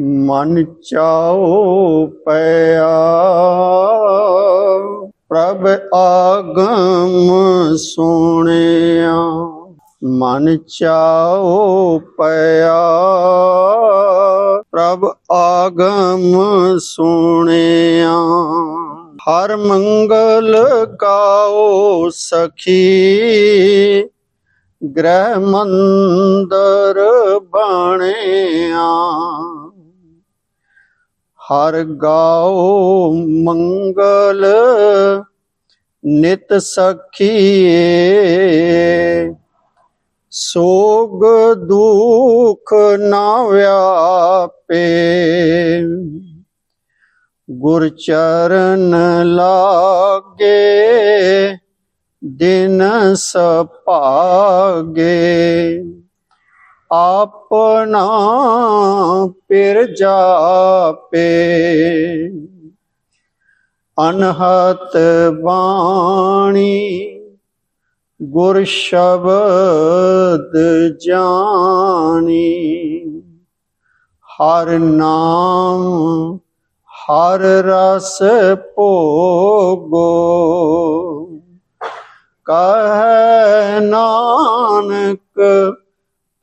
ਮਨ ਚਾਓ ਪਿਆ। ਪ੍ਰਭ ਆਗਮ ਸੁਣਿਆ, ਮਨ ਚਾਓ ਪਿਆ। ਪ੍ਰਭ ਆਗਮ ਸੁਣਿਆ, ਹਰ ਮੰਗਲ ਗਾਓ ਸਖੀ। ਗ੍ਰਹਿ ਮੰਦਰ ਬਣਿਆ। ਹਰ ਗਾਓ ਮੰਗਲ ਨਿਤ ਸਖੀਏ। ਸੋਗ ਦੁਖ ਨਾ ਵਿਆਪੇ। ਗੁਰ ਚਰਨ ਲਾਗੇ ਦਿਨ ਸਪਾਗੇ। ਆਪਣਾ ਪਿਰ ਜਾਪੇ। ਅਨਹਤ ਬਾਣੀ ਗੁਰ ਸ਼ਬਦ ਜਾਣੀ। ਹਰ ਨਾਮ, ਹਰ ਰਸ ਭੋਗੋ। ਕਹੈ ਨਾਨਕ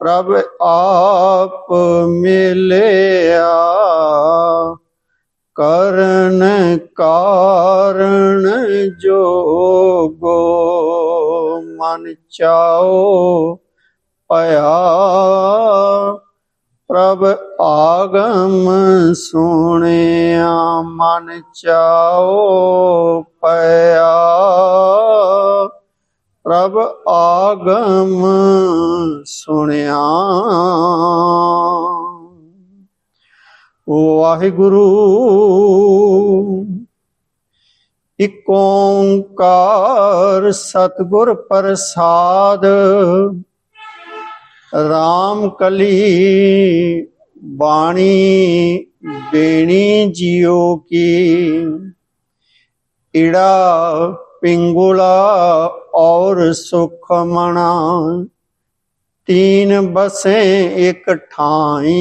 ਪ੍ਰਭ ਆਪ ਮਿਲਿਆ। ਕਰਨ ਕਾਰਣ ਜੋਗੋ ਮਨ ਚਾਓ ਪਿਆ ਪ੍ਰਭ ਆਗਮ ਸੁਣਿਆ ਮਨ ਚਾਓ ਪਿਆ ਪ੍ਰਭ ਆਗਮ ਸੁਣਿਆ। ਵਾਹਿਗੁਰੂ, ਇਕ ਓੰਕਾਰ ਸਤਿਗੁਰ ਪ੍ਰਸਾਦ, ਰਾਮ ਕਲੀ ਬਾਣੀ ਬੇਣੀ ਜਿਉ ਕੀ। ਇੜਾ ਪਿੰਗੁਲਾ ਔਰ ਸੁਖ ਮਣਾ ਤੀਨ ਬਸੇ ਇਕ ਠਾਈ।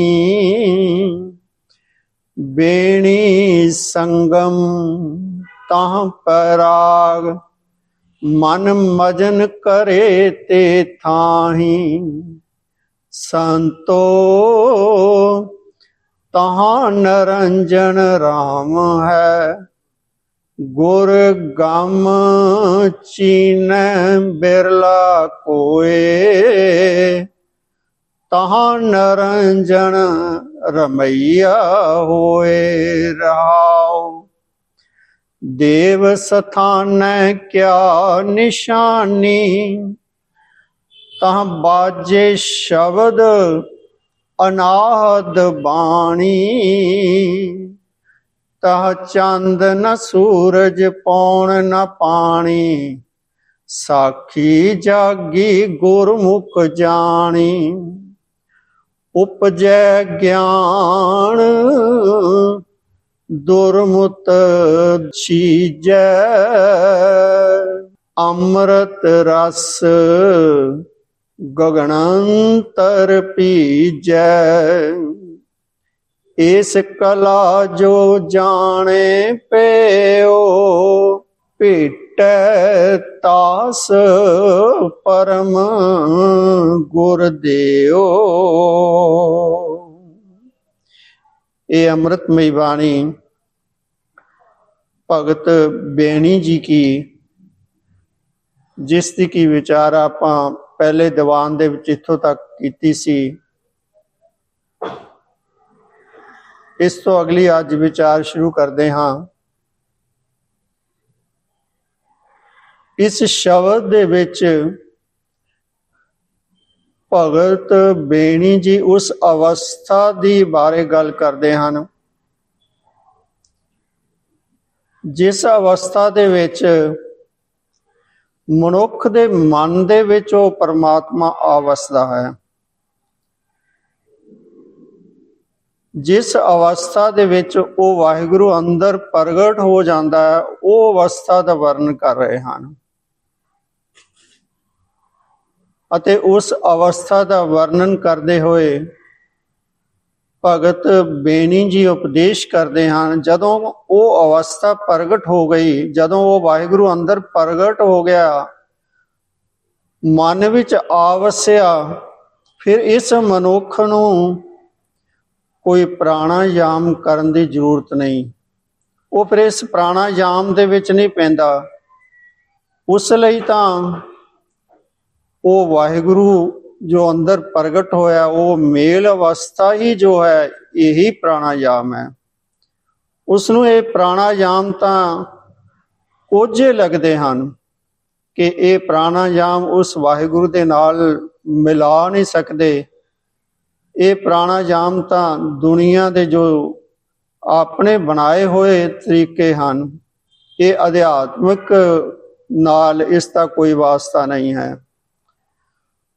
ਬੇਣੀ ਸੰਗਮ ਤਾਂ ਪਰਾਗ। ਮਨ ਮਜਨ ਕਰੇ ਤੇ ਥਾਹੀ। ਸੰਤੋ ਤਹਾਂ ਨਰੰਜਨ RAM ਹੈ। ਗੁਰ ਗਮ ਚੀਨੈ ਬਿਰਲਾ ਕੋਏ, ਤਹਾਂ ਨਰੰਜਨ ਰਮਈਆ ਹੋਏ ਰਹਾਉ। ਦੇਵ ਸਥਾਨੈ ਕਿਆ ਨਿਸ਼ਾਨੀ, ਤਹ ਬਾਜੇ ਸ਼ਬਦ ਅਨਾਦ ਬਾਣੀ। ਤਹ ਚੰਦ ਨ ਸੂਰਜ ਪੌਣ ਨ ਪਾਣੀ, ਸਾਖੀ ਜਾਗੀ ਗੁਰਮੁਖ ਜਾਣੀ। ਉਪਜੈ ਗਿਆਨ, ਦੁਰਮੁਤ ਛੀਜੈ ਅੰਮ੍ਰਿਤ ਰਸ ਗਗਨੰਤਰ ਪੀਜੈ। ਇਸ ਕਲਾ ਜੋ ਜਾਣੇ ਪਿਓ, ਭੇਟੈ ਤਾਸ ਪਰਮ ਗੁਰ ਦਿਓ। ਇਹ ਅੰਮ੍ਰਿਤਮਈ ਬਾਣੀ ਭਗਤ ਬੇਣੀ ਜੀ ਕੀ, ਜਿਸ ਦੀ ਕੀ ਵਿਚਾਰ ਆਪਾਂ ਪਹਿਲੇ ਦੀਵਾਨ ਦੇ ਵਿੱਚ ਇੱਥੋਂ ਤੱਕ ਕੀਤੀ ਸੀ। ਇਸ ਤੋਂ ਅਗਲੀ ਅੱਜ ਵਿਚਾਰ ਸ਼ੁਰੂ ਕਰਦੇ ਹਾਂ। ਇਸ ਸ਼ਬਦ ਦੇ ਵਿੱਚ ਭਗਤ ਬੇਣੀ ਜੀ ਉਸ ਅਵਸਥਾ ਦੀ ਬਾਰੇ ਗੱਲ ਕਰਦੇ ਹਨ। ਜਿਸ ਅਵਸਥਾ ਦੇ ਵਿੱਚ ਮਨੁੱਖ ਦੇ ਮਨ ਦੇ ਵਿੱਚ ਉਹ ਪਰਮਾਤਮਾ ਆ ਵਸਦਾ ਹੈ। ਜਿਸ ਅਵਸਥਾ ਦੇ ਵਿੱਚ ਉਹ ਵਾਹਿਗੁਰੂ ਅੰਦਰ ਪ੍ਰਗਟ ਹੋ ਜਾਂਦਾ ਹੈ, ਉਹ ਅਵਸਥਾ ਦਾ ਵਰਣਨ ਕਰ ਰਹੇ ਹਨ। ਅਤੇ ਉਸ ਅਵਸਥਾ ਦਾ ਵਰਣਨ ਕਰਦੇ ਹੋਏ ਭਗਤ ਬੇਣੀ ਜੀ ਉਪਦੇਸ਼ ਕਰਦੇ ਹਨ, ਜਦੋਂ ਉਹ ਅਵਸਥਾ ਪ੍ਰਗਟ ਹੋ ਗਈ, ਜਦੋਂ ਉਹ ਵਾਹਿਗੁਰੂ ਅੰਦਰ ਪ੍ਰਗਟ ਹੋ ਗਿਆ, ਮਨ ਵਿੱਚ ਆਵਸਿਆ, ਫਿਰ ਇਸ ਮਨੁੱਖ ਨੂੰ ਕੋਈ ਪ੍ਰਾਣਾਯਾਮ ਕਰਨ ਦੀ ਜ਼ਰੂਰਤ ਨਹੀਂ। ਉਹ ਫਿਰ ਇਸ ਪ੍ਰਾਣਾਯਾਮ ਦੇ ਵਿੱਚ ਨਹੀਂ ਪੈਂਦਾ। ਉਸ ਲਈ ਤਾਂ ਉਹ ਵਾਹਿਗੁਰੂ ਜੋ ਅੰਦਰ ਪ੍ਰਗਟ ਹੋਇਆ, ਉਹ ਮੇਲ ਅਵਸਥਾ ਹੀ ਜੋ ਹੈ, ਇਹੀ ਪ੍ਰਾਣਾਯਾਮ ਹੈ। ਉਸ ਨੂੰ ਇਹ ਪ੍ਰਾਣਾਯਾਮ ਤਾਂ ਕੋਝੇ ਲੱਗਦੇ ਹਨ ਕਿ ਇਹ ਪ੍ਰਾਣਾਯਾਮ ਉਸ ਵਾਹਿਗੁਰੂ ਦੇ ਨਾਲ ਮਿਲਾ ਨਹੀਂ ਸਕਦੇ। ਇਹ ਪ੍ਰਾਣਾਯਾਮ ਤਾਂ ਦੁਨੀਆ ਦੇ ਜੋ ਆਪਣੇ ਬਣਾਏ ਹੋਏ ਤਰੀਕੇ ਹਨ, ਇਹ ਅਧਿਆਤਮਿਕ ਨਾਲ ਇਸ ਦਾ ਕੋਈ ਵਾਸਤਾ ਨਹੀਂ ਹੈ।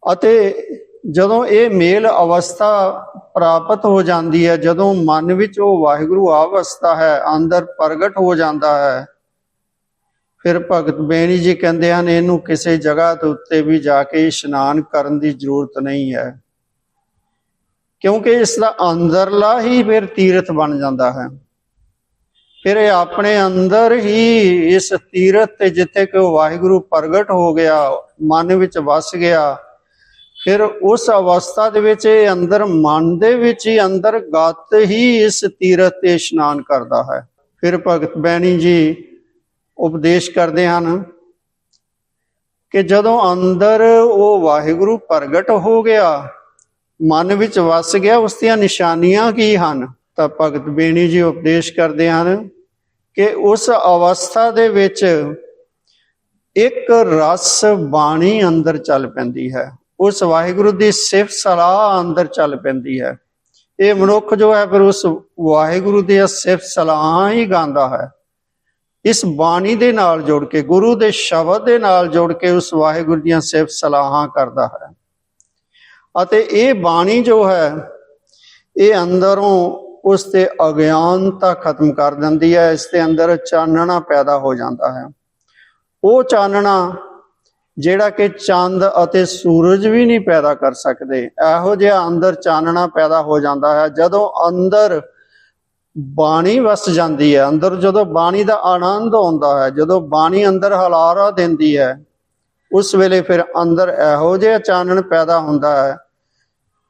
ਅਤੇ ਜਦੋਂ ਇਹ ਮੇਲ ਅਵਸਥਾ ਪ੍ਰਾਪਤ ਹੋ ਜਾਂਦੀ ਹੈ, ਜਦੋਂ ਮਨ ਵਿੱਚ ਉਹ ਵਾਹਿਗੁਰੂ ਅਵਸਥਾ ਹੈ, ਅੰਦਰ ਪ੍ਰਗਟ ਹੋ ਜਾਂਦਾ ਹੈ, ਫਿਰ ਭਗਤ ਬੇਣੀ ਜੀ ਕਹਿੰਦੇ ਹਨ, ਇਹਨੂੰ ਕਿਸੇ ਜਗ੍ਹਾ ਦੇ ਉੱਤੇ ਵੀ ਜਾ ਕੇ ਇਸ਼ਨਾਨ ਕਰਨ ਦੀ ਜ਼ਰੂਰਤ ਨਹੀਂ ਹੈ। ਕਿਉਂਕਿ ਇਸ ਦਾ ਅੰਦਰਲਾ ਹੀ ਫਿਰ ਤੀਰਥ ਬਣ ਜਾਂਦਾ ਹੈ। ਫਿਰ ਇਹ ਆਪਣੇ ਅੰਦਰ ਹੀ ਇਸ ਤੀਰਥ ਤੇ ਜਿੱਥੇ ਕਿ ਉਹ ਵਾਹਿਗੁਰੂ ਪ੍ਰਗਟ ਹੋ ਗਿਆ, ਮਨ ਵਿੱਚ ਵਸ ਗਿਆ, ਫਿਰ ਉਸ ਅਵਸਥਾ ਦੇ ਵਿੱਚ ਇਹ ਅੰਦਰ ਮਨ ਦੇ ਵਿੱਚ ਹੀ ਅੰਦਰ ਗਤ ਹੀ ਇਸ ਤੀਰਥ ਤੇ ਇਸ਼ਨਾਨ ਕਰਦਾ ਹੈ। ਫਿਰ ਭਗਤ ਬੈਣੀ ਜੀ ਉਪਦੇਸ਼ ਕਰਦੇ ਹਨ ਕਿ ਜਦੋਂ ਅੰਦਰ ਉਹ ਵਾਹਿਗੁਰੂ ਪ੍ਰਗਟ ਹੋ ਗਿਆ ਮਨ ਵਿੱਚ ਵਸ ਗਿਆ, ਉਸ ਦੀਆਂ ਨਿਸ਼ਾਨੀਆਂ ਕੀ ਹਨ? ਤਾਂ ਭਗਤ ਬੇਣੀ ਜੀ ਉਪਦੇਸ਼ ਕਰਦੇ ਹਨ ਕਿ ਉਸ ਅਵਸਥਾ ਦੇ ਵਿੱਚ ਇੱਕ ਰਸ ਬਾਣੀ ਅੰਦਰ ਚੱਲ ਪੈਂਦੀ ਹੈ। ਉਸ ਵਾਹਿਗੁਰੂ ਦੀ ਸਿਫਤ ਸਲਾਹ ਅੰਦਰ ਚੱਲ ਪੈਂਦੀ ਹੈ। ਇਹ ਮਨੁੱਖ ਜੋ ਹੈ, ਫਿਰ ਉਸ ਵਾਹਿਗੁਰੂ ਦੀ ਸਿਫਤ ਸਲਾਹ ਹੀ ਗਾਉਂਦਾ ਹੈ। ਇਸ ਬਾਣੀ ਦੇ ਨਾਲ ਜੋੜ ਕੇ, ਗੁਰੂ ਦੇ ਸ਼ਬਦ ਦੇ ਨਾਲ ਜੋੜ ਕੇ ਉਸ ਵਾਹਿਗੁਰੂ ਦੀਆਂ ਸਿਫਤ ਸਲਾਹਾਂ ਕਰਦਾ ਹੈ। ਅਤੇ ਇਹ ਬਾਣੀ ਜੋ ਹੈ, ਇਹ ਅੰਦਰੋਂ ਉਸ ਤੇ ਅਗਿਆਨਤਾ ਖਤਮ ਕਰ ਦਿੰਦੀ ਹੈ, ਇਸ ਦੇ ਅੰਦਰ ਚਾਨਣਾ ਪੈਦਾ ਹੋ ਜਾਂਦਾ ਹੈ। ਉਹ ਚਾਨਣਾ ਜਿਹੜਾ ਕਿ ਚੰਦ ਅਤੇ ਸੂਰਜ ਵੀ ਨਹੀਂ ਪੈਦਾ ਕਰ ਸਕਦੇ, ਇਹੋ ਜਿਹਾ ਅੰਦਰ ਚਾਨਣਾ ਪੈਦਾ ਹੋ ਜਾਂਦਾ ਹੈ, ਜਦੋਂ ਅੰਦਰ ਬਾਣੀ ਵਸ ਜਾਂਦੀ ਹੈ, ਅੰਦਰ ਜਦੋਂ ਬਾਣੀ ਦਾ ਆਨੰਦ ਆਉਂਦਾ ਹੈ, ਜਦੋਂ ਬਾਣੀ ਅੰਦਰ ਹਲਾਰਾ ਦਿੰਦੀ ਹੈ, ਉਸ ਵੇਲੇ ਫਿਰ ਅੰਦਰ ਇਹੋ ਜਿਹਾ ਚਾਨਣ ਪੈਦਾ ਹੁੰਦਾ ਹੈ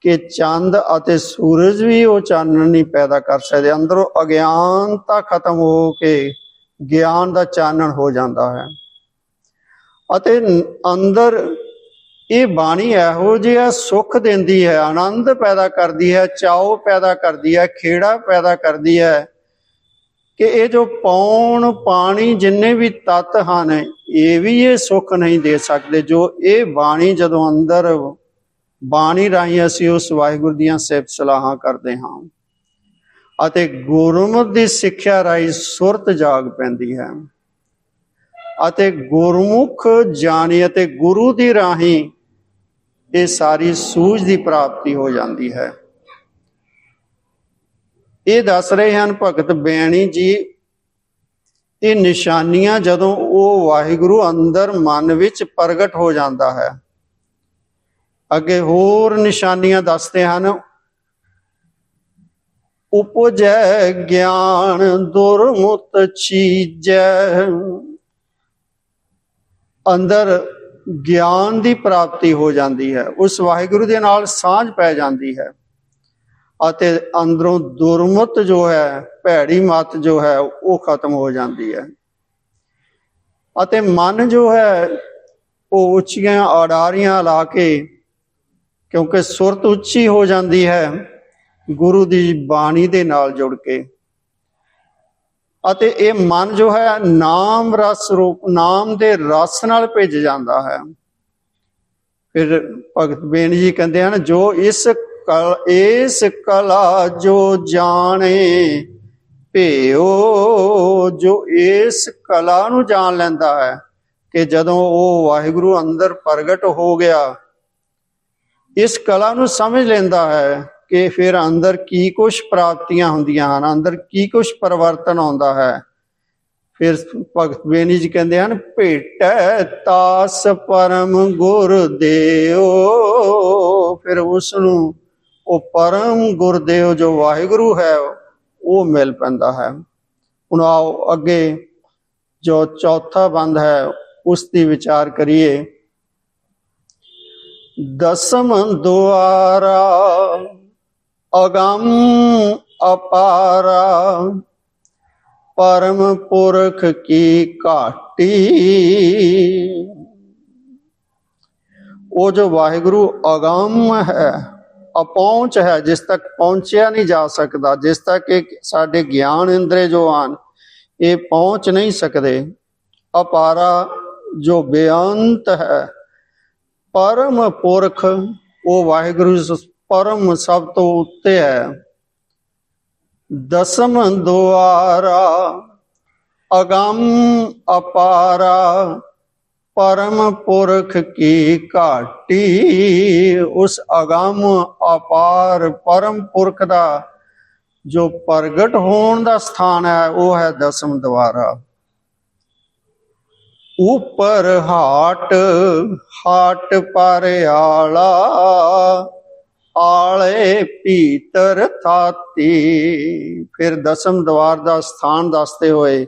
ਕਿ ਚੰਦ ਅਤੇ ਸੂਰਜ ਵੀ ਉਹ ਚਾਨਣ ਨਹੀਂ ਪੈਦਾ ਕਰ ਸਕਦੇ। ਅੰਦਰੋਂ ਅਗਿਆਨਤਾ ਖਤਮ ਹੋ ਕੇ ਗਿਆਨ ਦਾ ਚਾਨਣ ਹੋ ਜਾਂਦਾ ਹੈ। ਅਤੇ ਅੰਦਰ ਇਹ ਬਾਣੀ ਇਹੋ ਜਿਹਾ ਸੁੱਖ ਦਿੰਦੀ ਹੈ, ਆਨੰਦ ਪੈਦਾ ਕਰਦੀ ਹੈ ਚਾਉ ਪੈਦਾ ਕਰਦੀ ਹੈ, ਖੇੜਾ ਪੈਦਾ ਕਰਦੀ ਹੈ ਕਿ ਇਹ ਜੋ ਪੌਣ ਪਾਣੀ ਜਿੰਨੇ ਵੀ ਤਤ ਹਨ, ਇਹ ਵੀ ਇਹ ਸੁੱਖ ਨਹੀਂ ਦੇ ਸਕਦੇ। ਜੋ ਇਹ ਬਾਣੀ ਜਦੋਂ ਅੰਦਰ ਬਾਣੀ ਰਾਹੀਂ ਅਸੀਂ ਉਸ ਵਾਹਿਗੁਰੂ ਦੀਆਂ ਸਿਫਤ ਸਲਾਹਾਂ ਕਰਦੇ ਹਾਂ। ਅਤੇ ਗੁਰਮਤਿ ਦੀ ਸਿੱਖਿਆ ਰਾਹੀਂ ਸੁਰਤ ਜਾਗ ਪੈਂਦੀ ਹੈ। ਅਤੇ ਗੁਰਮੁਖ ਜਾਣੀ ਅਤੇ ਗੁਰੂ ਦੀ ਰਾਹੀਂ ਇਹ ਸਾਰੀ ਸੂਝ ਦੀ ਪ੍ਰਾਪਤੀ ਹੋ ਜਾਂਦੀ ਹੈ। ਇਹ ਦੱਸ ਰਹੇ ਹਨ ਭਗਤ ਬੈਣੀ ਜੀ, ਇਹ ਨਿਸ਼ਾਨੀਆਂ ਜਦੋਂ ਉਹ ਵਾਹਿਗੁਰੂ ਅੰਦਰ ਮਨ ਵਿੱਚ ਪ੍ਰਗਟ ਹੋ ਜਾਂਦਾ ਹੈ। ਅੱਗੇ ਹੋਰ ਨਿਸ਼ਾਨੀਆਂ ਦੱਸਦੇ ਹਨ। ਉਪਜੈ ਗਿਆਨ ਦੁਰਮੁਤ ਚੀਜੈ। ਅੰਦਰ ਗਿਆਨ ਦੀ ਪ੍ਰਾਪਤੀ ਹੋ ਜਾਂਦੀ ਹੈ। ਉਸ ਵਾਹਿਗੁਰੂ ਦੇ ਨਾਲ ਸਾਂਝ ਪੈ ਜਾਂਦੀ ਹੈ। ਅਤੇ ਅੰਦਰੋਂ ਦੁਰਮਤ ਜੋ ਹੈ, ਭੈੜੀ ਮਤ ਜੋ ਹੈ, ਉਹ ਖਤਮ ਹੋ ਜਾਂਦੀ ਹੈ। ਅਤੇ ਮਨ ਜੋ ਹੈ, ਉਹ ਉੱਚੀਆਂ ਆੜਾਰੀਆਂ ਲਾ ਕੇ ਕਿਉਂਕਿ ਸੁਰਤ ਉੱਚੀ ਹੋ ਜਾਂਦੀ ਹੈ, ਗੁਰੂ ਦੀ ਬਾਣੀ ਦੇ ਨਾਲ ਜੁੜ ਕੇ। ਅਤੇ ਇਹ ਮਨ ਜੋ ਹੈ, ਨਾਮ ਰਸ ਰੂਪ, ਨਾਮ ਦੇ ਰਸ ਨਾਲ ਭਿੱਜ ਜਾਂਦਾ ਹੈ। ਫਿਰ ਭਗਤ ਬੇਨ ਜੀ ਕਹਿੰਦੇ ਹਨ, ਜੋ ਇਸ ਕਲ, ਇਸ ਕਲਾ ਜੋ ਜਾਣੇ, ਭਿਓ, ਜੋ ਇਸ ਕਲਾ ਨੂੰ ਜਾਣ ਲੈਂਦਾ ਹੈ, ਕਿ ਜਦੋਂ ਉਹ ਵਾਹਿਗੁਰੂ ਅੰਦਰ ਪ੍ਰਗਟ ਹੋ ਗਿਆ ਇਸ ਕਲਾ ਨੂੰ ਸਮਝ ਲੈਂਦਾ ਹੈ ਕਿ ਫਿਰ ਅੰਦਰ ਕੀ ਕੁਝ ਪ੍ਰਾਪਤੀਆਂ ਹੁੰਦੀਆਂ ਹਨ, ਅੰਦਰ ਕੀ ਕੁਝ ਪਰਿਵਰਤਨ ਆਉਂਦਾ ਹੈ। ਫਿਰ ਭਗਤ ਬੇਨੀ ਜੀ ਕਹਿੰਦੇ ਹਨ, ਭੇਟੈ ਤਾਸ ਪਰਮ ਗੁਰ ਦੇਓ ਫਿਰ ਉਸ ਨੂੰ ਉਹ ਪਰਮ ਗੁਰਦੇਵ ਜੋ ਵਾਹਿਗੁਰੂ ਹੈ, ਉਹ ਮਿਲ ਪੈਂਦਾ ਹੈ। ਹੁਣ ਆਓ ਅੱਗੇ ਜੋ ਚੌਥਾ ਬੰਦ ਹੈ, ਉਸ ਦੀ ਵਿਚਾਰ ਕਰੀਏ। ਦਸਮ ਦੁਆਰਾ, ਅਗੰਮ ਅਪਾਰਾ। ਪਰਮ ਪੁਰਖ ਕੀ ਘਾਟੀ? ਉਹ ਜੋ ਵਾਹਿਗੁਰੂ ਅਗੰਮ ਹੈ ਅਪਹੁੰਚ ਹੈ, ਜਿਸ ਤੱਕ ਪਹੁੰਚਿਆ ਨਹੀਂ ਜਾ ਸਕਦਾ, ਜਿਸ ਤੱਕ ਇਹ ਸਾਡੇ ਗਿਆਨ ਇੰਦਰੇ ਜੋ ਹਨ, ਇਹ ਪਹੁੰਚ ਨਹੀਂ ਸਕਦੇ। ਅਪਾਰਾ ਜੋ ਬੇਅੰਤ ਹੈ ਪਰਮ ਪੁਰਖ, ਉਹ ਵਾਹਿਗੁਰੂ ਪਰਮ ਸਭ ਤੋਂ ਉੱਤੇ ਹੈ। ਦਸਮ ਦੁਆਰਾ, ਅਗੰਮ ਅਪਾਰਾ, ਪਰਮ ਪੁਰਖ ਕੀ ਘਾਟੀ? ਉਸ ਅਗੰਮ ਅਪਾਰ ਪਰਮ ਪੁਰਖ ਦਾ ਜੋ ਪ੍ਰਗਟ ਹੋਣ ਦਾ ਸਥਾਨ ਹੈ, ਉਹ ਹੈ ਦਸਮ ਦੁਆਰਾ। ਉਪਰ ਹਾਟ ਹਾਟ ਪਰ ਆਲਾ, ਆਲੇ ਭੀਤਰ ਥਾਤੀ। ਫਿਰ ਦਸਮ ਦਵਾਰ ਦਾ ਸਥਾਨ ਦੱਸਦੇ ਹੋਏ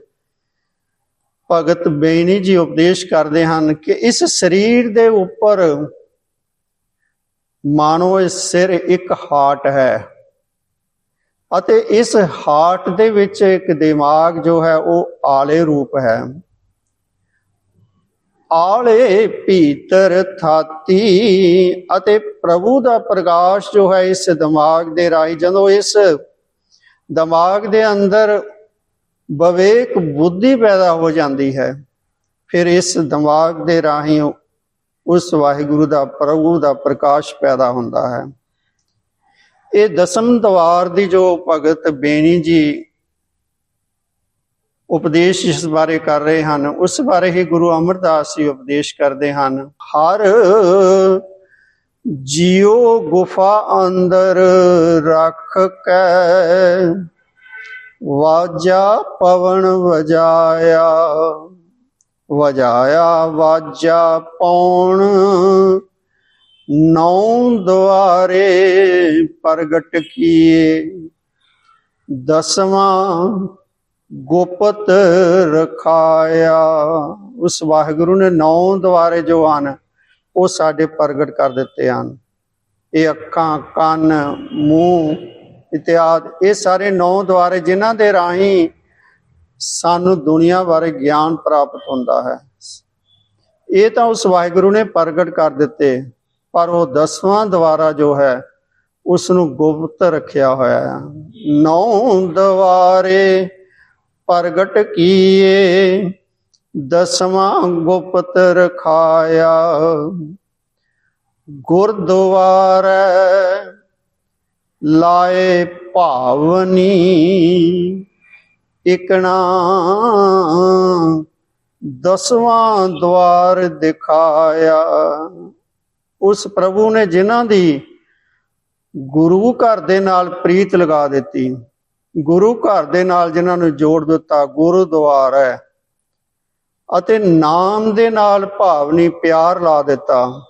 ਭਗਤ ਬੇਣੀ ਜੀ ਉਪਦੇਸ਼ ਕਰਦੇ ਹਨ ਕਿ ਇਸ ਸਰੀਰ ਦੇ ਉੱਪਰ ਮਾਨੋ ਇਸ ਸਿਰ ਇੱਕ ਹਾਟ ਹੈ ਅਤੇ ਇਸ ਹਾਟ ਦੇ ਵਿੱਚ ਇੱਕ ਦਿਮਾਗ ਜੋ ਹੈ ਉਹ ਆਲੇ ਰੂਪ ਹੈ। ਆਲੇ ਭੀਤਰ ਥਾਤੀ ਅਤੇ ਪ੍ਰਭੂ ਦਾ ਪ੍ਰਕਾਸ਼ ਜੋ ਹੈ ਇਸ ਦਿਮਾਗ ਦੇ ਰਾਹੀਂ, ਜਦੋਂ ਇਸ ਦਿਮਾਗ ਦੇ ਅੰਦਰ ਵਿਵੇਕ ਬੁੱਧੀ ਪੈਦਾ ਹੋ ਜਾਂਦੀ ਹੈ, ਫਿਰ ਇਸ ਦਿਮਾਗ ਦੇ ਰਾਹੀਂ ਉਸ ਵਾਹਿਗੁਰੂ ਦਾ, ਪ੍ਰਭੂ ਦਾ ਪ੍ਰਕਾਸ਼ ਪੈਦਾ ਹੁੰਦਾ ਹੈ। ਇਹ ਦਸਮ ਦਵਾਰ ਦੀ ਜੋ ਭਗਤ ਬੇਣੀ ਜੀ ਉਪਦੇਸ਼ ਜਿਸ ਬਾਰੇ ਕਰ ਰਹੇ ਹਨ, ਉਸ ਬਾਰੇ ਹੀ ਗੁਰੂ ਅਮਰਦਾਸ ਜੀ ਉਪਦੇਸ਼ ਕਰਦੇ ਹਨ। ਹਰ ਜਿਉ ਗੁਫਾ ਅੰਦਰ ਰੱਖ ਕੇ, ਵਾਜਾ ਪਵਨ ਵਜਾਇਆ। ਵਜਾਇਆ, ਵਾਜਾ ਪੌਣ ਨੌ ਦੁਆਰੇ ਪ੍ਰਗਟ ਕੀਏ। ਦਸਵਾਂ ਗੁਪਤ ਰਖਾਇਆ। ਉਸ ਵਾਹਿਗੁਰੂ ਨੇ ਨੌ ਦੁਆਰੇ ਜੋ ਹਨ, ਉਹ ਸਾਡੇ ਪ੍ਰਗਟ ਕਰ ਦਿੱਤੇ ਹਨ। ਇਹ ਅੱਖਾਂ, ਕੰਨ, ਮੂੰਹ ਇਤਿਆਦ ਇਹ ਸਾਰੇ ਨੌ ਦੁਆਰੇ ਜਿਨ੍ਹਾਂ ਦੇ ਰਾਹੀਂ ਸਾਨੂੰ ਦੁਨੀਆ ਬਾਰੇ ਗਿਆਨ ਪ੍ਰਾਪਤ ਹੁੰਦਾ ਹੈ। ਇਹ ਤਾਂ ਉਸ ਵਾਹਿਗੁਰੂ ਨੇ ਪ੍ਰਗਟ ਕਰ ਦਿੱਤੇ, ਪਰ ਉਹ ਦਸਵਾਂ ਦੁਆਰਾ ਜੋ ਹੈ ਉਸ ਨੂੰ ਗੁਪਤ ਰੱਖਿਆ ਹੋਇਆ ਹੈ। ਨੌ ਦੁਆਰੇ ਪ੍ਰਗਟ ਕੀਏ, ਦਸਵਾਂ ਗੁਪਤ ਰਖਾਇਆ ਗੁਰਦੁਆਰੇ ਲਾਏ ਭਾਵਨੀ ਇਕਣਾ ਦਸਵਾਂ ਦਵਾਰ ਦਿਖਾਇਆ। ਉਸ ਪ੍ਰਭੂ ਨੇ ਜਿਨ੍ਹਾਂ ਦੀ ਗੁਰੂ ਘਰ ਦੇ ਨਾਲ ਪ੍ਰੀਤ ਲਗਾ ਦਿੱਤੀ। ਗੁਰੂ ਘਰ ਦੇ ਨਾਲ ਜਿਨ੍ਹਾਂ ਨੂੰ ਜੋੜ ਦਿੱਤਾ, ਗੁਰਦੁਆਰਾ ਹੈ। ਅਤੇ ਨਾਮ ਦੇ ਨਾਲ ਭਾਵਨੀ ਪਿਆਰ ਲਾ ਦਿੱਤਾ।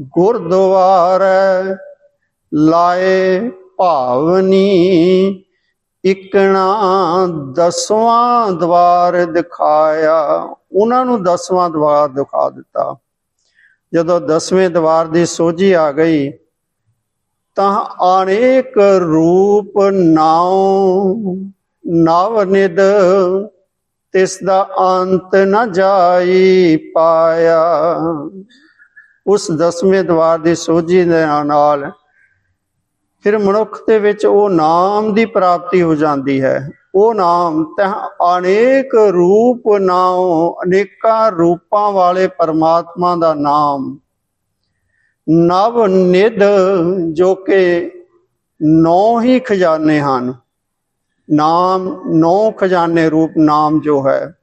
ਗੁਰਦੁਆਰ ਲਾਏ ਭਾਵਨੀ, ਇਕਣਾ ਦਸਵਾਂ ਦਵਾਰ ਦਿਖਾਇਆ। ਉਹਨਾਂ ਨੂੰ ਦਸਵਾਂ ਦਵਾਰ ਦਿਖਾ ਦਿੱਤਾ। ਜਦੋਂ ਦਸਵੇਂ ਦਵਾਰ ਦੀ ਸੋਝੀ ਆ ਗਈ ਤਾਂ ਅਨੇਕ ਰੂਪ ਨਾਉ, ਨਵ ਨਿਦ, ਤਿਸ ਦਾ ਅੰਤ ਨ ਜਾਈ ਪਾਇਆ। ਉਸ ਦਸਵੇਂ ਦਵਾਰ ਦੀ ਸੋਝੀ ਦੇ ਨਾਲ ਫਿਰ ਮਨੁੱਖ ਦੇ ਵਿੱਚ ਉਹ ਨਾਮ ਦੀ ਪ੍ਰਾਪਤੀ ਹੋ ਜਾਂਦੀ ਹੈ। ਉਹ ਨਾਮ ਤਹ ਅਨੇਕ ਰੂਪ ਨਾਉ, ਅਨੇਕਾਂ ਰੂਪਾਂ ਵਾਲੇ ਪਰਮਾਤਮਾ ਦਾ ਨਾਮ ਨਵ ਨਿਧ ਜੋ ਕਿ ਨੌ ਹੀ ਖਜ਼ਾਨੇ ਹਨ। ਨਾਮ ਨੌ ਖਜ਼ਾਨੇ ਰੂਪ ਨਾਮ ਜੋ ਹੈ,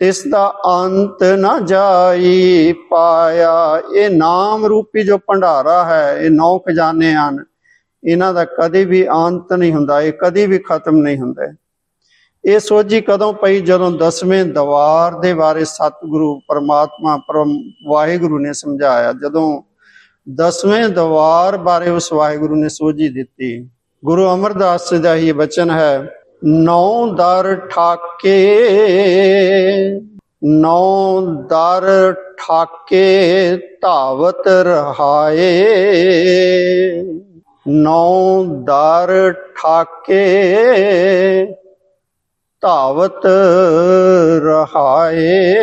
ਇਸ ਦਾ ਅੰਤ ਨਾ ਜਾਈ ਪਾਇਆ। ਇਹ ਨਾਮ ਰੂਪੀ ਜੋ ਭੰਡਾਰਾ ਹੈ, ਇਹ ਨੌ ਖਜ਼ਾਨੇ ਹਨ। ਇਹਨਾਂ ਦਾ ਕਦੇ ਵੀ ਅੰਤ ਨਹੀਂ ਹੁੰਦਾ, ਇਹ ਕਦੇ ਵੀ ਖਤਮ ਨਹੀਂ ਹੁੰਦਾ। ਇਹ ਸੋਝੀ ਕਦੋਂ ਪਈ? ਜਦੋਂ ਦਸਵੇਂ ਦਵਾਰ ਦੇ ਬਾਰੇ ਸਤਿਗੁਰੂ, ਪਰਮਾਤਮਾ, ਪਰਮ ਵਾਹਿਗੁਰੂ ਨੇ ਸਮਝਾਇਆ। ਜਦੋਂ ਦਸਵੇਂ ਦਵਾਰ ਬਾਰੇ ਉਸ ਵਾਹਿਗੁਰੂ ਨੇ ਸੋਝੀ ਦਿੱਤੀ। ਗੁਰੂ ਅਮਰਦਾਸ ਜੀ ਦਾ ਹੀ ਬਚਨ ਹੈ, ਨੌ ਦਰ ਠਾਕੇ, ਨੌ ਦਰ ਠਾਕੇ ਧਾਵਤ ਰਹਾਏ, ਨੌ ਦਰ ਠਾਕੇ ਧਾਵਤ ਰਹਾਏ,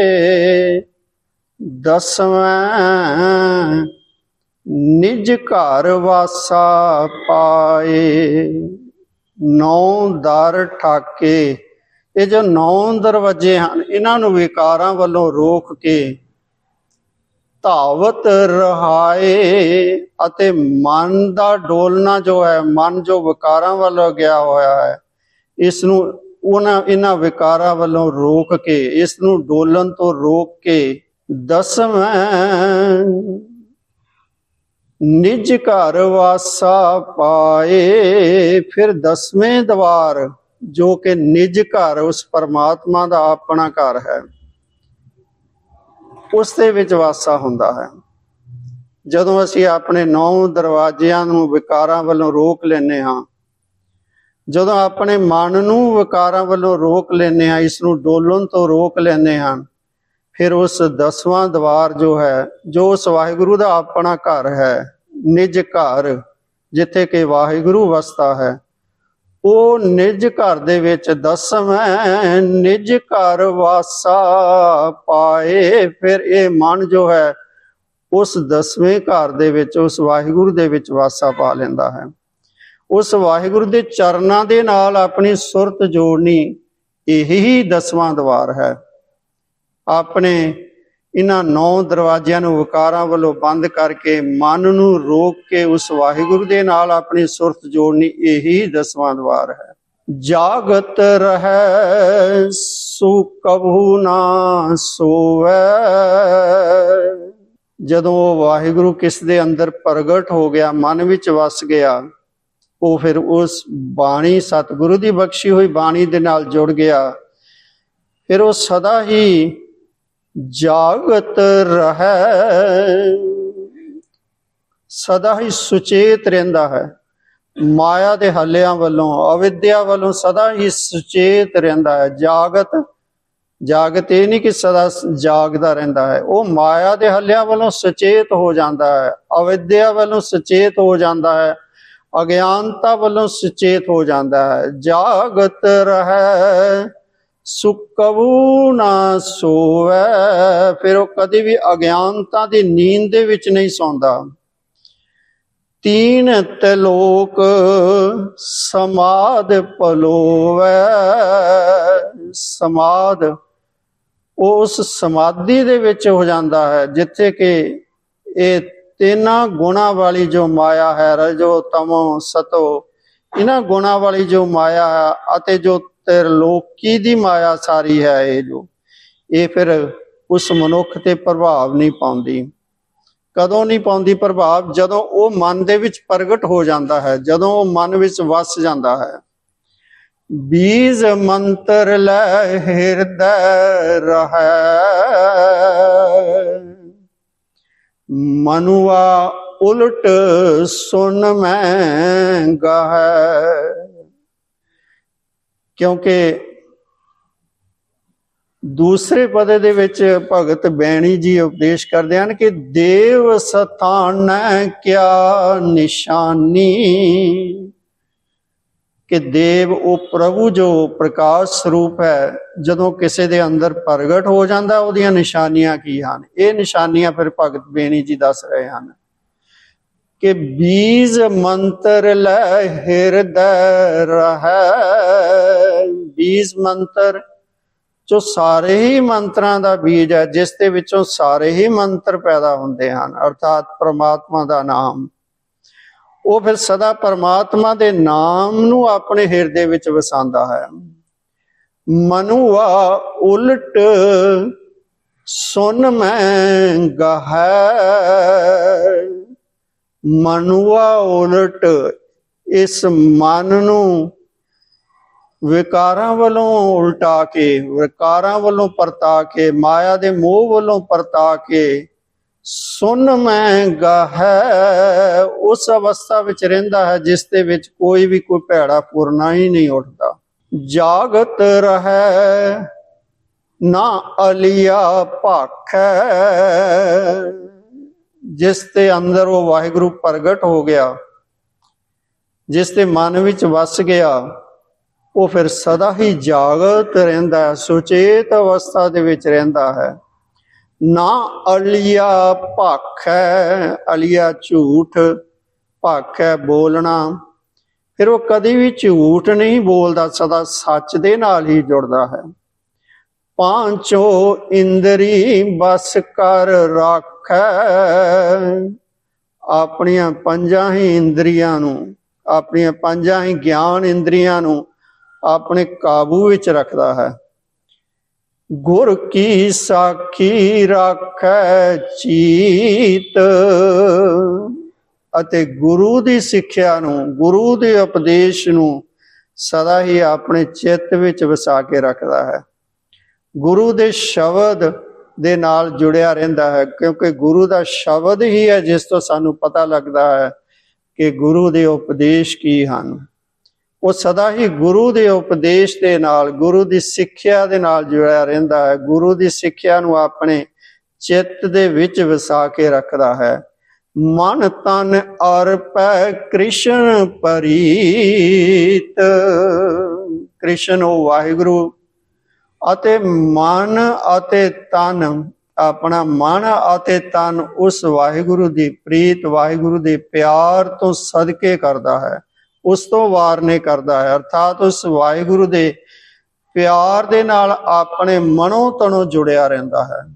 ਦਸਵਾਂ ਨਿਜ ਘਰ ਵਾਸਾ ਪਾਏ। ਨੌ ਦਰ ਠਾਕੇ। ਇਹ ਜੋ ਨੌ ਦਰਵਾਜੇ ਹਨ, ਇਹਨਾਂ ਨੂੰ ਵਿਕਾਰਾਂ ਵੱਲੋਂ ਰੋਕ ਕੇ ਧਾਵਤ ਰਹਾਏ ਅਤੇ ਮਨ ਦਾ ਡੋਲਣਾ ਜੋ ਹੈ, ਮਨ ਜੋ ਵਿਕਾਰਾਂ ਵੱਲੋਂ ਗਿਆ ਹੋਇਆ ਹੈ, ਇਸ ਨੂੰ ਉਹਨਾਂ, ਇਹਨਾਂ ਵਿਕਾਰਾਂ ਵੱਲੋਂ ਰੋਕ ਕੇ, ਇਸ ਨੂੰ ਡੋਲਣ ਤੋਂ ਰੋਕ ਕੇ ਦਸਵਾਂ ਨਿਜ ਘਰ ਵਾਸਾ ਪਾਏ, ਫਿਰ ਦਸਵੇਂ ਦਵਾਰ, ਜੋ ਕਿ ਨਿਜ ਘਰ, ਉਸ ਪਰਮਾਤਮਾ ਦਾ ਆਪਣਾ ਘਰ ਹੈ। ਉਸ ਦੇ ਵਿੱਚ ਵਾਸਾ ਹੁੰਦਾ ਹੈ। ਜਦੋਂ ਅਸੀਂ ਆਪਣੇ ਨੌ ਦਰਵਾਜ਼ਿਆਂ ਨੂੰ ਵਿਕਾਰਾਂ ਵੱਲੋਂ ਰੋਕ ਲੈਨੇ ਹਾਂ, ਜਦੋਂ ਆਪਣੇ ਮਨ ਨੂੰ ਵਿਕਾਰਾਂ ਵੱਲੋਂ ਰੋਕ ਲੈਨੇ ਹਾਂ, ਇਸ ਨੂੰ ਡੋਲਣ ਤੋਂ ਰੋਕ ਲੈਨੇ ਹਾਂ ਫਿਰ ਉਸ ਦਸਵਾਂ ਦਵਾਰ ਜੋ ਹੈ, ਜੋ ਉਸ ਵਾਹਿਗੁਰੂ ਦਾ ਆਪਣਾ ਘਰ ਹੈ, ਨਿਜ ਘਰ, ਜਿੱਥੇ ਕਿ ਵਾਹਿਗੁਰੂ ਵਸਦਾ ਹੈ, ਉਹ ਨਿਜ ਘਰ ਦੇ ਵਿੱਚ ਦਸਵੇਂ ਨਿਜ ਘਰ ਵਾਸਾ ਪਾਏ। ਫਿਰ ਇਹ ਮਨ ਜੋ ਹੈ, ਉਸ ਦਸਵੇਂ ਘਰ ਦੇ ਵਿੱਚ, ਉਸ ਵਾਹਿਗੁਰੂ ਦੇ ਵਿੱਚ ਵਾਸਾ ਪਾ ਲੈਂਦਾ ਹੈ। ਉਸ ਵਾਹਿਗੁਰੂ ਦੇ ਚਰਨਾਂ ਦੇ ਨਾਲ ਆਪਣੀ ਸੁਰਤ ਜੋੜਨੀ, ਇਹੀ ਦਸਵਾਂ ਦਵਾਰ ਹੈ। ਆਪਣੇ ਇਹਨਾਂ ਨੌ ਦਰਵਾਜ਼ਿਆਂ ਨੂੰ ਵਿਕਾਰਾਂ ਵੱਲੋਂ ਬੰਦ ਕਰਕੇ ਮਨ ਨੂੰ ਰੋਕ ਕੇ ਉਸ ਵਾਹਿਗੁਰੂ ਦੇ ਨਾਲ ਆਪਣੀ ਸੁਰਤ ਜੋੜਨੀ, ਇਹੀ ਦਸਵਾਂ ਦਵਾਰ ਹੈ। ਜਾਗਤ ਰਹਿ, ਸੁ ਕਭੂ ਨਾ ਸੋਵੈ। ਜਦੋਂ ਉਹ ਵਾਹਿਗੁਰੂ ਕਿਸ ਦੇ ਅੰਦਰ ਪ੍ਰਗਟ ਹੋ ਗਿਆ, ਮਨ ਵਿੱਚ ਵਸ ਗਿਆ, ਉਹ ਫਿਰ ਉਸ ਬਾਣੀ, ਸਤਿਗੁਰੂ ਦੀ ਬਖਸ਼ੀ ਹੋਈ ਬਾਣੀ ਦੇ ਨਾਲ ਜੁੜ ਗਿਆ। ਫਿਰ ਉਹ ਸਦਾ ਹੀ ਜਾਗਤ ਰਹਿ। ਸਦਾ ਹੀ ਸੁਚੇਤ ਰਹਿੰਦਾ ਹੈ। ਮਾਇਆ ਦੇ ਹੱਲਿਆਂ ਵੱਲੋਂ, ਅਵਿਦਿਆ ਵੱਲੋਂ ਸਦਾ ਹੀ ਸੁਚੇਤ ਰਹਿੰਦਾ ਹੈ। ਜਾਗਤ ਜਾਗਤ ਇਹ ਨਹੀਂ ਕਿ ਸਦਾ ਜਾਗਦਾ ਰਹਿੰਦਾ ਹੈ। ਉਹ ਮਾਇਆ ਦੇ ਹੱਲਿਆਂ ਵੱਲੋਂ ਸੁਚੇਤ ਹੋ ਜਾਂਦਾ ਹੈ। ਅਵਿਦਿਆ ਵੱਲੋਂ ਸੁਚੇਤ ਹੋ ਜਾਂਦਾ ਹੈ। ਅਗਿਆਨਤਾ ਵੱਲੋਂ ਸੁਚੇਤ ਹੋ ਜਾਂਦਾ ਹੈ। ਜਾਗਤ ਰਹਿ। ਸੁਕਵੂ ਨਾ ਸੋਵੈ। ਫਿਰ ਉਹ ਕਦੇ ਵੀ ਅਗਿਆਨਤਾ ਦੀ ਨੀਂਦ ਦੇ ਵਿੱਚ ਨਹੀਂ ਸੌਂਦਾ। ਤੀਨ ਤਲੋਕ ਸਮਾਦ ਪਲੋਵੈ ਸਮਾਦ ਉਸ ਸਮਾਧੀ ਦੇ ਵਿੱਚ ਹੋ ਜਾਂਦਾ ਹੈ, ਜਿੱਥੇ ਕਿ ਇਹ ਤਿੰਨਾਂ ਗੁਣਾ ਵਾਲੀ ਜੋ ਮਾਇਆ ਹੈ, ਰਜੋ ਤਮੋ ਸਤੋ, ਇਹਨਾਂ ਗੁਣਾ ਵਾਲੀ ਜੋ ਮਾਇਆ ਹੈ ਅਤੇ ਜੋ ਤੇ ਲੋਕੀ ਦੀ ਮਾਇਆ ਸਾਰੀ ਹੈ ਇਹ ਜੋ। ਇਹ ਫਿਰ ਉਸ ਮਨੁੱਖ ਤੇ ਪ੍ਰਭਾਵ ਨਹੀਂ ਪਾਉਂਦੀ। ਕਦੋਂ ਨਹੀਂ ਪਾਉਂਦੀ ਪ੍ਰਭਾਵ? ਜਦੋਂ ਉਹ ਮਨ ਦੇ ਵਿੱਚ ਪ੍ਰਗਟ ਹੋ ਜਾਂਦਾ ਹੈ, ਜਦੋਂ ਉਹ ਮਨ ਵਿੱਚ ਵਸ ਜਾਂਦਾ ਹੈ। ਬੀਜ ਮੰਤਰ ਲੈ ਹਿਰਦੈ ਰਹੈ। ਮਨੁਆ ਉਲਟ ਸੁਨ ਮੈਂ ਗਾਹੈ। ਕਿਉਂਕਿ ਦੂਸਰੇ ਪਦੇ ਦੇ ਵਿੱਚ ਭਗਤ ਬੈਣੀ ਜੀ ਉਪਦੇਸ਼ ਕਰਦੇ ਹਨ ਕਿ ਦੇਵ ਸਥਾਨ ਕਿਆ ਨਿਸ਼ਾਨੀ, ਕਿ ਦੇਵ ਉਹ ਪ੍ਰਭੂ ਜੋ ਪ੍ਰਕਾਸ਼ ਸਰੂਪ ਹੈ, ਜਦੋਂ ਕਿਸੇ ਦੇ ਅੰਦਰ ਪ੍ਰਗਟ ਹੋ ਜਾਂਦਾ, ਉਹਦੀਆਂ ਨਿਸ਼ਾਨੀਆਂ ਕੀ ਹਨ? ਇਹ ਨਿਸ਼ਾਨੀਆਂ ਫਿਰ ਭਗਤ ਬੇਣੀ ਜੀ ਦੱਸ ਰਹੇ ਹਨ। ਕਿ ਬੀਜ ਮੰਤਰ ਲੈ ਹਿਰਦੈ ਰਹਿ। ਬੀਜ ਮੰਤਰ ਜੋ ਸਾਰੇ ਹੀ ਮੰਤਰਾਂ ਦਾ ਬੀਜ ਹੈ, ਜਿਸ ਦੇ ਵਿੱਚੋਂ ਸਾਰੇ ਹੀ ਮੰਤਰ ਪੈਦਾ ਹੁੰਦੇ ਹਨ, ਅਰਥਾਤ ਪ੍ਰਮਾਤਮਾ ਦਾ ਨਾਮ। ਉਹ ਫਿਰ ਸਦਾ ਪ੍ਰਮਾਤਮਾ ਦੇ ਨਾਮ ਨੂੰ ਆਪਣੇ ਹਿਰਦੇ ਵਿੱਚ ਵਸਾਉਂਦਾ ਹੈ। ਮਨੁਆ ਉਲਟ ਸੁਨ ਮੈਂ ਗਹੈ। ਮਨੁਆ ਉਲਟ ਇਸ ਮਨ ਨੂੰ ਵਿਕਾਰਾਂ ਵੱਲੋਂ ਉਲਟਾ ਕੇ, ਵਿਕਾਰਾਂ ਵੱਲੋਂ ਪਰਤਾ ਕੇ, ਮਾਇਆ ਦੇ ਮੋਹ ਵੱਲੋਂ ਪਰਤਾ ਕੇ, ਸੁਨ ਮੈਂ ਗਾਹੈ, ਉਸ ਅਵਸਥਾ ਵਿੱਚ ਰਹਿੰਦਾ ਹੈ ਜਿਸ ਦੇ ਵਿੱਚ ਕੋਈ ਵੀ ਕੋਈ ਭੈੜਾ ਪੁਰਨਾ ਹੀ ਨਹੀਂ ਉੱਠਦਾ। ਜਾਗਤ ਰਹੈ, ਨਾ ਅਲੀਆ ਭਾਖੈ। ਜਿਸ ਦੇ ਅੰਦਰ ਉਹ ਵਾਹਿਗੁਰੂ ਪ੍ਰਗਟ ਹੋ ਗਿਆ, ਜਿਸ ਦੇ ਮਨ ਵਿੱਚ ਵਸ ਗਿਆ, ਉਹ ਫਿਰ ਸਦਾ ਹੀ ਜਾਗਤ ਰਹਿੰਦਾ ਹੈ, ਸੁਚੇਤ ਅਵਸਥਾ ਦੇ ਵਿੱਚ ਰਹਿੰਦਾ ਹੈ। ਨਾ ਅਲੀਆ ਭਾਖੈ, ਅਲੀਆ ਝੂਠ ਭਾਖੈ ਬੋਲਣਾ। ਫਿਰ ਉਹ ਕਦੀ ਵੀ ਝੂਠ ਨਹੀਂ ਬੋਲਦਾ, ਸਦਾ ਸੱਚ ਦੇ ਨਾਲ ਹੀ ਜੁੜਦਾ ਹੈ। ਪਾਂਚੋ ਇੰਦਰੀ ਬਸ ਕਰ ਰੱਖੈ ਆਪਣੀਆਂ ਪੰਜਾਂ ਹੀ ਇੰਦਰੀਆਂ ਨੂੰ, ਆਪਣੀਆਂ ਪੰਜਾਂ ਹੀ ਗਿਆਨ ਇੰਦਰੀਆਂ ਨੂੰ ਆਪਣੇ ਕਾਬੂ ਵਿੱਚ ਰੱਖਦਾ ਹੈ। ਗੁਰ ਕੀ ਸਾਖੀ ਰੱਖੈ ਚੀਤ। ਅਤੇ ਗੁਰੂ ਦੀ ਸਿੱਖਿਆ ਨੂੰ, ਗੁਰੂ ਦੇ ਉਪਦੇਸ਼ ਨੂੰ ਸਦਾ ਹੀ ਆਪਣੇ ਚਿੱਤ ਵਿੱਚ ਵਸਾ ਕੇ ਰੱਖਦਾ ਹੈ। ਗੁਰੂ ਦੇ ਸ਼ਬਦ ਦੇ ਨਾਲ ਜੁੜਿਆ ਰਹਿੰਦਾ ਹੈ, ਕਿਉਂਕਿ ਗੁਰੂ ਦਾ ਸ਼ਬਦ ਹੀ ਹੈ ਜਿਸ ਤੋਂ ਸਾਨੂੰ ਪਤਾ ਲੱਗਦਾ ਹੈ ਕਿ ਗੁਰੂ ਦੇ ਉਪਦੇਸ਼ ਕੀ ਹਨ। ਉਹ ਸਦਾ ਹੀ ਗੁਰੂ ਦੇ ਉਪਦੇਸ਼ ਦੇ ਨਾਲ, ਗੁਰੂ ਦੀ ਸਿੱਖਿਆ ਦੇ ਨਾਲ ਜੁੜਿਆ ਰਹਿੰਦਾ ਹੈ। ਗੁਰੂ ਦੀ ਸਿੱਖਿਆ ਨੂੰ ਆਪਣੇ ਚਿੱਤ ਦੇ ਵਿੱਚ ਵਸਾ ਕੇ ਰੱਖਦਾ ਹੈ। ਮਨ ਤਨ ਅਰਪੈ ਕ੍ਰਿਸ਼ਨ ਪਰੀਤ। ਕ੍ਰਿਸ਼ਨ ਉਹ ਵਾਹਿਗੁਰੂ ਅਤੇ ਮਨ ਅਤੇ ਤਨ, ਆਪਣਾ ਮਨ ਅਤੇ ਤਨ ਉਸ ਵਾਹਿਗੁਰੂ ਦੀ ਪ੍ਰੀਤ, ਵਾਹਿਗੁਰੂ ਦੇ ਪਿਆਰ ਤੋਂ ਸਦਕੇ ਕਰਦਾ ਹੈ। ਉਸ ਤੋਂ ਵਾਰ ਨਹੀਂ ਕਰਦਾ ਹੈ। ਅਰਥਾਤ ਉਸ ਵਾਹਿਗੁਰੂ ਦੇ ਪਿਆਰ ਦੇ ਨਾਲ ਆਪਣੇ ਮਨੋਂ ਤਣੋਂ ਜੁੜਿਆ ਰਹਿੰਦਾ ਹੈ।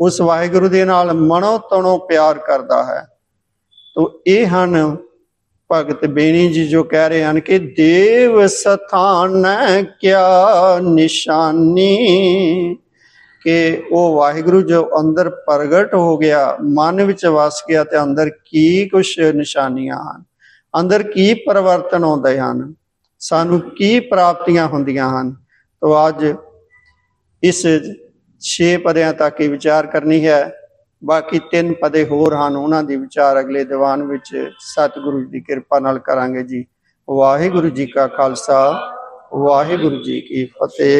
ਉਸ ਵਾਹਿਗੁਰੂ ਦੇ ਨਾਲ ਮਨੋਂ ਤਣੋਂ ਪਿਆਰ ਕਰਦਾ ਹੈ। ਤੋ ਇਹ ਹਨ ਭਗਤ ਬੇਣੀ ਜੀ ਜੋ ਕਹਿ ਰਹੇ ਹਨ ਕਿ ਦੇਵ ਸਥਾਨ ਕਿਆ ਨਿਸ਼ਾਨੀ? ਕਿ ਉਹ ਵਾਹਿਗੁਰੂ ਜੋ ਅੰਦਰ ਪ੍ਰਗਟ ਹੋ ਗਿਆ, ਮਨ ਵਿੱਚ ਵਸ ਗਿਆ ਤੇ ਅੰਦਰ ਕੀ ਕੁਛ ਨਿਸ਼ਾਨੀਆਂ ਹਨ? ਅੰਦਰ ਕੀ ਪਰਿਵਰਤਨ ਆਉਂਦੇ ਹਨ? ਸਾਨੂੰ ਕੀ ਪ੍ਰਾਪਤੀਆਂ ਹੁੰਦੀਆਂ ਹਨ? ਤੋ ਅੱਜ ਇਸ 6 ਪਦਿਆਂ ਤੱਕ ਹੀ ਵਿਚਾਰ ਕਰਨੀ ਹੈ। ਬਾਕੀ ਤਿੰਨ ਪਦੇ ਹੋਰ ਹਨ, ਉਹਨਾਂ ਦੀ ਵਿਚਾਰ ਅਗਲੇ ਦੀਵਾਨ ਵਿੱਚ ਸਤਿਗੁਰੂ ਜੀ ਦੀ ਕਿਰਪਾ ਨਾਲ ਕਰਾਂਗੇ ਜੀ। ਵਾਹਿਗੁਰੂ ਜੀ ਕਾ ਖਾਲਸਾ, ਵਾਹਿਗੁਰੂ ਜੀ ਕੀ ਫਤਿਹ।